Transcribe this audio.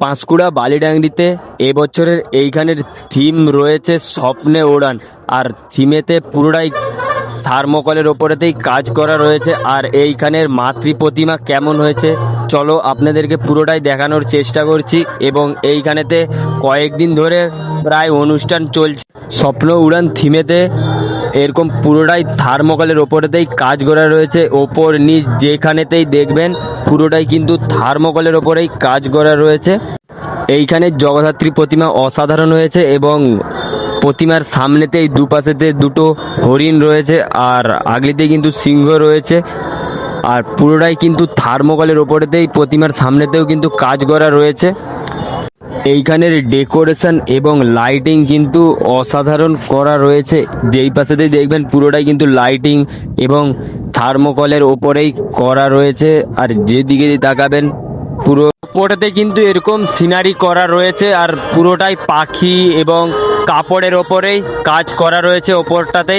পাঁশকুড়া বালিডাংরিতে এবছরের এইখানের থিম রয়েছে স্বপ্নে ওড়ান। আর থিমেতে পুরোটাই থার্মোকলের ওপরেতেই কাজ করা রয়েছে। আর এইখানের মাতৃ প্রতিমা কেমন হয়েছে? চলো আপনাদেরকে পুরোটাই দেখানোর চেষ্টা করছি এবং এইখানেতে কয়েকদিন ধরে প্রায় অনুষ্ঠান চলছে। স্বপ্ন উড়ান থিমেতে এরকম পুরোটাই থার্মোকলের ওপরেতেই কাজ করা রয়েছে। ওপর, নিচ যেখানেতেই দেখবেন, পুরোটাই কিন্তু থার্মোকলের ওপরেই কাজ করা রয়েছে। এইখানে জগদ্ধাত্রী প্রতিমা অসাধারণ হয়েছে এবং প্রতিমার সামনেতেই দুপাশেতে দুটো হরিণ রয়েছে আর আগলিতে কিন্তু সিংহ রয়েছে। আর পুরোটাই কিন্তু থার্মোকলের ওপরেতেই প্রতিমার সামনেতেও কিন্তু কাজ করা রয়েছে। এইখানের ডেকোরেশন এবং লাইটিং কিন্তু অসাধারণ করা রয়েছে। যেই পাশেতেই দেখবেন পুরোটাই কিন্তু লাইটিং এবং থার্মোকলের ওপরেই করা রয়েছে। আর যেদিকে তাকাবেন, পুরো ওপরেতে কিন্তু এরকম সিনারি করা রয়েছে আর পুরোটাই পাখি এবং কাপড়ের ওপরেই কাজ করা রয়েছে ওপরটাতেই